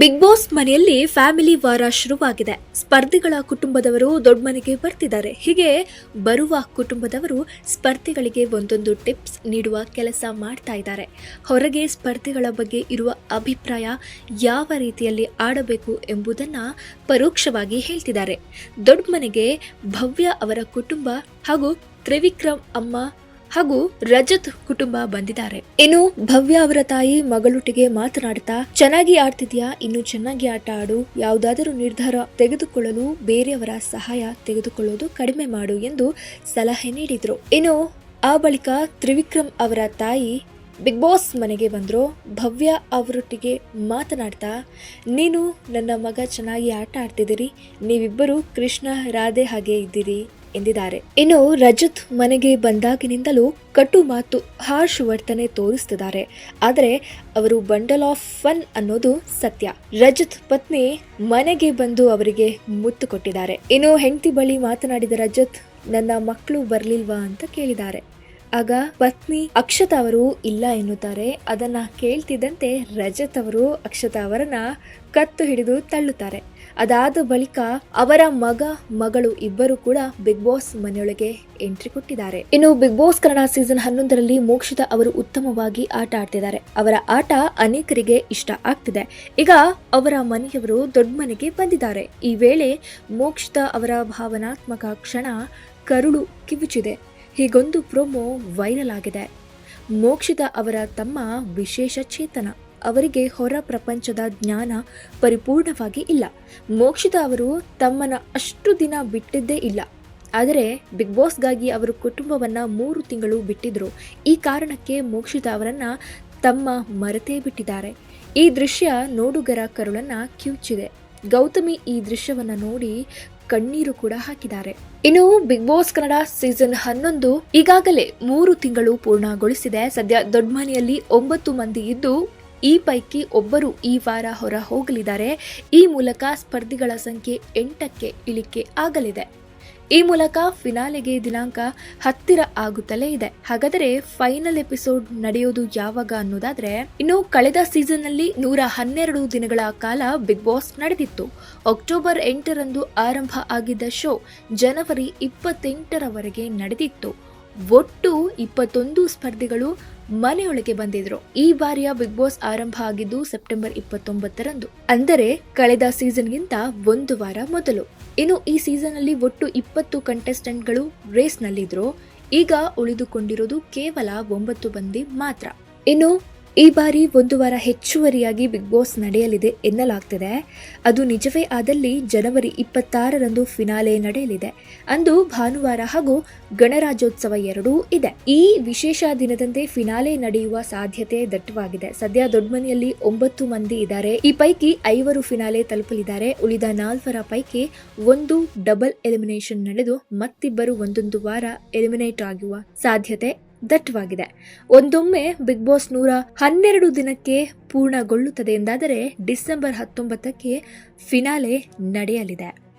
Big boss ಮನೆಯಲ್ಲಿ family ವಾರ ಶುರುವಾಗಿದೆ. ಸ್ಪರ್ಧಿಗಳ ಕುಟುಂಬದವರು ದೊಡ್ಡ ಮನೆಗೆ ಬರ್ತಿದ್ದಾರೆ. ಹೀಗೆ ಬರುವ ಕುಟುಂಬದವರು ಸ್ಪರ್ಧಿಗಳಿಗೆ ಒಂದೊಂದು ಟಿಪ್ಸ್ ನೀಡುವ ಕೆಲಸ ಮಾಡ್ತಾ ಇದ್ದಾರೆ. ಹೊರಗೆ ಸ್ಪರ್ಧಿಗಳ ಬಗ್ಗೆ ಇರುವ ಅಭಿಪ್ರಾಯ ಯಾವ ರೀತಿಯಲ್ಲಿ ಆಡಬೇಕು ಎಂಬುದನ್ನು ಪರೋಕ್ಷವಾಗಿ ಹೇಳ್ತಿದ್ದಾರೆ. ದೊಡ್ಡ ಮನೆಗೆ ಭವ್ಯ ಅವರ ಕುಟುಂಬ ಹಾಗೂ ತ್ರಿವಿಕ್ರಮ್ ಅಮ್ಮ ಹಾಗೂ ರಜತ್ ಕುಟುಂಬ ಬಂದಿದ್ದಾರೆ. ಇನ್ನು ಭವ್ಯ ಅವರ ತಾಯಿ ಮಗಳೊಟ್ಟಿಗೆ ಮಾತನಾಡ್ತಾ, ಚೆನ್ನಾಗಿ ಆಡ್ತಿದ್ಯಾ? ಇನ್ನು ಚೆನ್ನಾಗಿ ಆಟ ಆಡು. ಯಾವುದಾದರೂ ನಿರ್ಧಾರ ತೆಗೆದುಕೊಳ್ಳಲು ಬೇರೆಯವರ ಸಹಾಯ ತೆಗೆದುಕೊಳ್ಳೋದು ಕಡಿಮೆ ಮಾಡು ಎಂದು ಸಲಹೆ ನೀಡಿದ್ರು. ಇನ್ನು ಆ ಬಳಿಕ ತ್ರಿವಿಕ್ರಮ್ ಅವರ ತಾಯಿ ಬಿಗ್ ಬಾಸ್ ಮನೆಗೆ ಬಂದರು. ಭವ್ಯ ಅವರೊಟ್ಟಿಗೆ ಮಾತನಾಡ್ತಾ, ನೀನು ನನ್ನ ಮಗ ಚೆನ್ನಾಗಿ ಆಟ ಆಡ್ತಿದ್ದೀರಿ. ನೀವಿಬ್ಬರು ಕೃಷ್ಣ, ರಾಧೆ ಹಾಗೆ ಇದ್ದೀರಿ, ಎಂದಿದ್ದಾರೆ. ಇನ್ನು ರಜತ್ ಮನೆಗೆ ಬಂದಾಗಿನಿಂದಲೂ ಕಟು ಮಾತು ಹಾರ್ಷ್ ವರ್ತನೆ ತೋರಿಸ್ತಿದ್ದಾರೆ. ಆದರೆ ಅವರು ಬಂಡಲ್ ಆಫ್ ಫನ್ ಅನ್ನೋದು ಸತ್ಯ. ರಜತ್ ಪತ್ನಿ ಮನೆಗೆ ಬಂದು ಅವರಿಗೆ ಮುತ್ತು ಕೊಟ್ಟಿದ್ದಾರೆ. ಇನ್ನು ಹೆಂಡತಿ ಬಳಿ ಮಾತನಾಡಿದ ರಜತ್, ನನ್ನ ಮಕ್ಕಳು ಬರಲಿಲ್ವಾ? ಅಂತ ಕೇಳಿದ್ದಾರೆ. ಆಗ ಪತ್ನಿ ಅಕ್ಷತಾ ಅವರು ಇಲ್ಲ ಎನ್ನುತ್ತಾರೆ. ಅದನ್ನ ಕೇಳ್ತಿದ್ದಂತೆ ರಜತ್ ಅವರು ಅಕ್ಷತಾ ಅವರನ್ನ ಕತ್ತು ಹಿಡಿದು ತಳ್ಳುತ್ತಾರೆ. ಅದಾದ ಬಳಿಕ ಅವರ ಮಗ, ಮಗಳು ಇಬ್ಬರು ಕೂಡ ಬಿಗ್ ಬಾಸ್ ಮನೆಯೊಳಗೆ ಎಂಟ್ರಿ ಕೊಟ್ಟಿದ್ದಾರೆ. ಇನ್ನು ಬಿಗ್ ಬಾಸ್ ಕನ್ನಡ ಸೀಸನ್ ಹನ್ನೊಂದರಲ್ಲಿ ಮೋಕ್ಷಿತ ಅವರು ಉತ್ತಮವಾಗಿ ಆಟ ಆಡ್ತಿದ್ದಾರೆ. ಅವರ ಆಟ ಅನೇಕರಿಗೆ ಇಷ್ಟ ಆಗ್ತಿದೆ. ಈಗ ಅವರ ಮನೆಯವರು ದೊಡ್ಡ ಮನೆಗೆ ಬಂದಿದ್ದಾರೆ. ಈ ವೇಳೆ ಮೋಕ್ಷಿತ ಅವರ ಭಾವನಾತ್ಮಕ ಕ್ಷಣ ಕರುಳು ಕಿವುಚಿದೆ. ಹೀಗೊಂದು ಪ್ರೊಮೋ ವೈರಲ್ ಆಗಿದೆ. ಮೋಕ್ಷಿತ ಅವರ ತಮ್ಮ ವಿಶೇಷ ಚೇತನ. ಅವರಿಗೆ ಹೊರ ಪ್ರಪಂಚದ ಜ್ಞಾನ ಪರಿಪೂರ್ಣವಾಗಿ ಇಲ್ಲ. ಮೋಕ್ಷಿತ ಅವರು ತಮ್ಮನ ಅಷ್ಟು ದಿನ ಬಿಟ್ಟಿದ್ದೇ ಇಲ್ಲ. ಆದರೆ ಬಿಗ್ ಬಾಸ್ಗಾಗಿ ಅವರು ಕುಟುಂಬವನ್ನು ಮೂರು ತಿಂಗಳು ಬಿಟ್ಟಿದ್ರು. ಈ ಕಾರಣಕ್ಕೆ ಮೋಕ್ಷಿತ ಅವರನ್ನು ತಮ್ಮ ಮರೆತೇ ಬಿಟ್ಟಿದ್ದಾರೆ. ಈ ದೃಶ್ಯ ನೋಡುಗರ ಕರುಳನ್ನು ಕಿವುಚಿದೆ. ಗೌತಮಿ ಈ ದೃಶ್ಯವನ್ನು ನೋಡಿ ಕಣ್ಣೀರು ಕೂಡ ಹಾಕಿದ್ದಾರೆ. ಇನ್ನು ಬಿಗ್ ಬಾಸ್ ಕನ್ನಡ ಸೀಸನ್ ಹನ್ನೊಂದು ಈಗಾಗಲೇ ಮೂರು ತಿಂಗಳು ಪೂರ್ಣಗೊಳಿಸಿದೆ. ಸದ್ಯ ದೊಡ್ಡ ಮನೆಯಲ್ಲಿ ಒಂಬತ್ತು ಮಂದಿ ಇದ್ದು ಈ ಪೈಕಿ ಒಬ್ಬರು ಈ ವಾರ ಹೊರ ಹೋಗಲಿದ್ದಾರೆ. ಈ ಮೂಲಕ ಸ್ಪರ್ಧಿಗಳ ಸಂಖ್ಯೆ ಎಂಟಕ್ಕೆ ಇಳಿಕೆ ಆಗಲಿದೆ. ಈ ಮೂಲಕ ಫಿನಾಲೆಗೆ ದಿನಾಂಕ ಹತ್ತಿರ ಆಗುತ್ತಲೇ ಇದೆ. ಹಾಗಾದರೆ ಫೈನಲ್ ಎಪಿಸೋಡ್ ನಡೆಯೋದು ಯಾವಾಗ ಅನ್ನೋದಾದ್ರೆ, ಇನ್ನು ಕಳೆದ ಸೀಸನ್ನಲ್ಲಿ ನೂರ ಹನ್ನೆರಡು ದಿನಗಳ ಕಾಲ ಬಿಗ್ ಬಾಸ್ ನಡೆದಿತ್ತು. ಅಕ್ಟೋಬರ್ ಎಂಟರಂದು ಆರಂಭ ಆಗಿದ್ದ ಶೋ ಜನವರಿ ಇಪ್ಪತ್ತೆಂಟರವರೆಗೆ ನಡೆದಿತ್ತು. ಒಟ್ಟು ಇಪ್ಪತ್ತೊಂದು ಸ್ಪರ್ಧಿಗಳು ಮನೆಯೊಳಗೆ ಬಂದಿದ್ರು. ಈ ಬಾರಿಯ ಬಿಗ್ ಬಾಸ್ ಆರಂಭ ಆಗಿದ್ದು ಸೆಪ್ಟೆಂಬರ್ ಇಪ್ಪತ್ತೊಂಬತ್ತರಂದು. ಅಂದರೆ ಕಳೆದ ಸೀಸನ್ಗಿಂತ ಒಂದು ವಾರ ಮೊದಲು. ಇನ್ನು ಈ ಸೀಸನ್ ಅಲ್ಲಿ ಒಟ್ಟು ಇಪ್ಪತ್ತು ಕಂಟೆಸ್ಟೆಂಟ್ಗಳು ರೇಸ್ನಲ್ಲಿದ್ದರು ಈಗ ಉಳಿದುಕೊಂಡಿರೋದು ಕೇವಲ ಒಂಬತ್ತು ಮಂದಿ ಮಾತ್ರ. ಇನ್ನು ಈ ಬಾರಿ ಒಂದು ವಾರ ಹೆಚ್ಚುವರಿಯಾಗಿ ಬಿಗ್ ಬಾಸ್ ನಡೆಯಲಿದೆ ಎನ್ನಲಾಗ್ತಿದೆ. ಅದು ನಿಜವೇ ಆದಲ್ಲಿ ಜನವರಿ ಇಪ್ಪತ್ತಾರರಂದು ಫಿನಾಲೆ ನಡೆಯಲಿದೆ. ಅಂದು ಭಾನುವಾರ ಹಾಗೂ ಗಣರಾಜ್ಯೋತ್ಸವ ಎರಡೂ ಇದೆ. ಈ ವಿಶೇಷ ದಿನದಂದೇ ಫಿನಾಲೆ ನಡೆಯುವ ಸಾಧ್ಯತೆ ದಟ್ಟವಾಗಿದೆ. ಸದ್ಯ ದೊಡ್ಡಮನೆಯಲ್ಲಿ ಒಂಬತ್ತು ಮಂದಿ ಇದ್ದಾರೆ. ಈ ಪೈಕಿ ಐವರು ಫಿನಾಲೆ ತಲುಪಲಿದ್ದಾರೆ. ಉಳಿದ ನಾಲ್ವರ ಪೈಕಿ ಒಂದು ಡಬಲ್ ಎಲಿಮಿನೇಷನ್ ನಡೆದು ಮತ್ತಿಬ್ಬರು ಒಂದೊಂದು ವಾರ ಎಲಿಮಿನೇಟ್ ಆಗುವ ಸಾಧ್ಯತೆ ದಟ್ಟವಾಗಿದೆ. ಒಂದೊಮ್ಮೆ ಬಿಗ್ ಬಾಸ್ ನೂರ ಹನ್ನೆರಡು ದಿನಕ್ಕೆ ಪೂರ್ಣಗೊಳ್ಳುತ್ತದೆ ಎಂದಾದರೆ ಡಿಸೆಂಬರ್ ಹತ್ತೊಂಬತ್ತಕ್ಕೆ ಫಿನಾಲೆ ನಡೆಯಲಿದೆ.